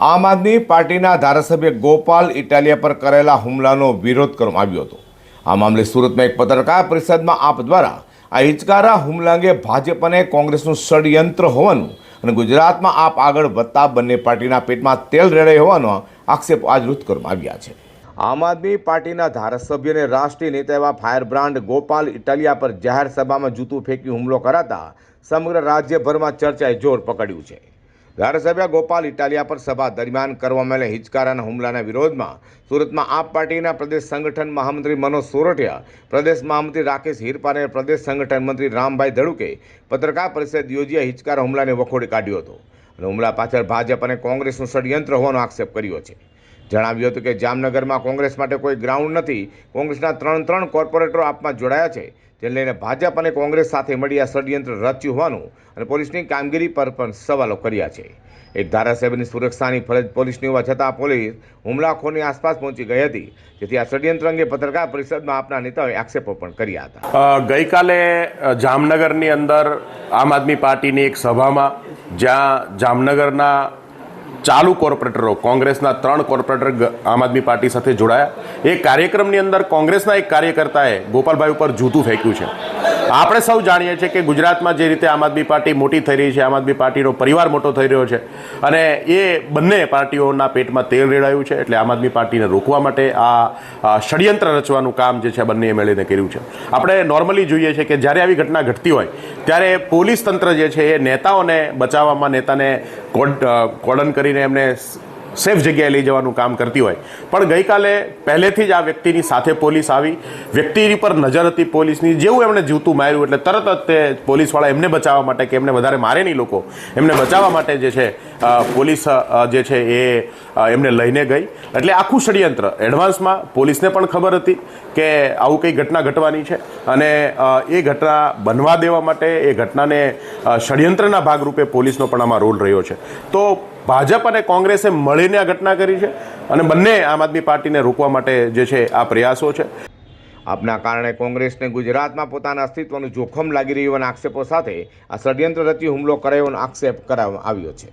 આમ આદમી પાર્ટીના ધારાસભ્ય ગોપાલ ઇટાલિયા પર કરેલા હુમલાનો વિરોધ કરવામાં આવ્યો હતો. આ મામલે સુરતમાં એક પત્રકાર પરિષદમાં આપ દ્વારા આ હિચકારા હુમલા અંગે ભાજપ અને કોંગ્રેસનું ષડયંત્ર હોવાનું અને ગુજરાતમાં આપ આગળ વધતા બંને પાર્ટીના પેટમાં તેલ રેડાઈ હોવાનો આક્ષેપ આજ રૂત કરવામાં આવ્યા છે. આમ આદમી પાર્ટીના ધારાસભ્ય અને રાષ્ટ્રીય નેતા એવા ફાયર બ્રાન્ડ ગોપાલ ઇટાલિયા પર જાહેર સભામાં જૂતું ફેંકી હુમલો કરાતા સમગ્ર રાજ્યભરમાં ચર્ચાએ જોર પકડ્યું છે. ધારાસભ્ય ગોપાલ ઇટાલિયા પર સભા દરમિયાન કરવામાં આવેલા હિચકારાના હુમલાના વિરોધમાં સુરતમાં આપ પાર્ટીના પ્રદેશ સંગઠન મહામંત્રી મનોજ સોરઠિયા, પ્રદેશ મહામંત્રી રાકેશ હિરપાને પ્રદેશ સંગઠન મંત્રી રામભાઈ ધડુકે પત્રકાર પરિષદ યોજી હિચકારા હુમલાને વખોડી કાઢ્યો હતો. અને હુમલા પાછળ ભાજપ અને કોંગ્રેસનું ષડયંત્ર હોવાનો આક્ષેપ કર્યો છે. જણાવ્યું હતું કે જામનગરમાં કોંગ્રેસ માટે કોઈ ગ્રાઉન્ડ નથી. કોંગ્રેસના ત્રણ ત્રણ કોર્પોરેટરો આપમાં જોડાયા છે. જે લઈને ભાજપ અને કોંગ્રેસ સાથે મળી આ ષડયંત્ર રચ્યું હોવાનું અને પોલીસની કામગીરી પર પણ સવાલો કર્યા છે. એક ધારાસભ્યની સુરક્ષાની ફરજ પોલીસની હોવા છતાં પોલીસ હુમલાખોરની આસપાસ પહોંચી ગઈ હતી. જેથી આ ષડયંત્ર અંગે પત્રકાર પરિષદમાં આપના નેતાઓએ આક્ષેપો પણ કર્યા હતા. ગઈકાલે જામનગરની અંદર આમ આદમી પાર્ટીની એક સભામાં જ્યાં જામનગરના ચાલુ કોર્પોરેટરો, કોંગ્રેસના ત્રણ કોર્પોરેટર આમ આદમી પાર્ટી સાથે જોડાયા. એ કાર્યક્રમની અંદર કોંગ્રેસના એક કાર્યકર્તાએ ગોપાલભાઈ ઉપર જૂતું ફેંક્યું છે. આપણે સૌ જાણીએ છીએ કે ગુજરાતમાં જે રીતે આમ આદમી પાર્ટી મોટી થઈ રહી છે, આમ આદમી પાર્ટીનો પરિવાર મોટો થઈ રહ્યો છે અને એ બંને પાર્ટીઓના પેટમાં તેલ રેડાયું છે એટલે આમ આદમી પાર્ટીને રોકવા માટે આ ષડયંત્ર રચવાનું કામ જે છે બંનેએ મળીને કર્યું છે. આપણે નોર્મલી જોઈએ છે કે જ્યારે આવી ઘટના ઘટતી હોય, ત્યારે પોલીસ તંત્ર જે છે એ નેતાઓને બચાવવામાં, નેતાને કોડન કરીને એમને સેફ જગ્યાએ લઈ જવાનું કામ કરતી હોય. પણ ગઈકાલે પહેલેથી જ આ વ્યક્તિની સાથે પોલીસ આવી. વ્યક્તિની પર નજર હતી પોલીસની. જેવું એમણે જીવતું માર્યું એટલે તરત જ તે પોલીસવાળા એમને બચાવવા માટે કે એમને વધારે મારે નહીં લોકો. એમને બચાવવા માટે જે છે પોલીસ જે છે એ એમને લઈને ગઈ. એટલે આખું ષડયંત્ર એડવાન્સમાં પોલીસને પણ ખબર હતી કે આવું કંઈ ઘટના ઘટવાની છે. અને એ ઘટના બનવા દેવા માટે એ ઘટનાને ષડયંત્રના ભાગરૂપે પોલીસનો પણ આમાં રોલ રહ્યો છે. તો ભાજપ અને કોંગ્રેસે મળીને આ ઘટના કરી છે અને બંને આમ આદમી પાર્ટીને રોકવા માટે જે છે આ પ્રયાસો છે. આપના કારણે કોંગ્રેસને ગુજરાતમાં પોતાના અસ્તિત્વનું જોખમ લાગી રહ્યું આક્ષેપો સાથે આ ષડયંત્ર રચી હુમલો કરાયોનો આક્ષેપ કરવામાં આવ્યો છે.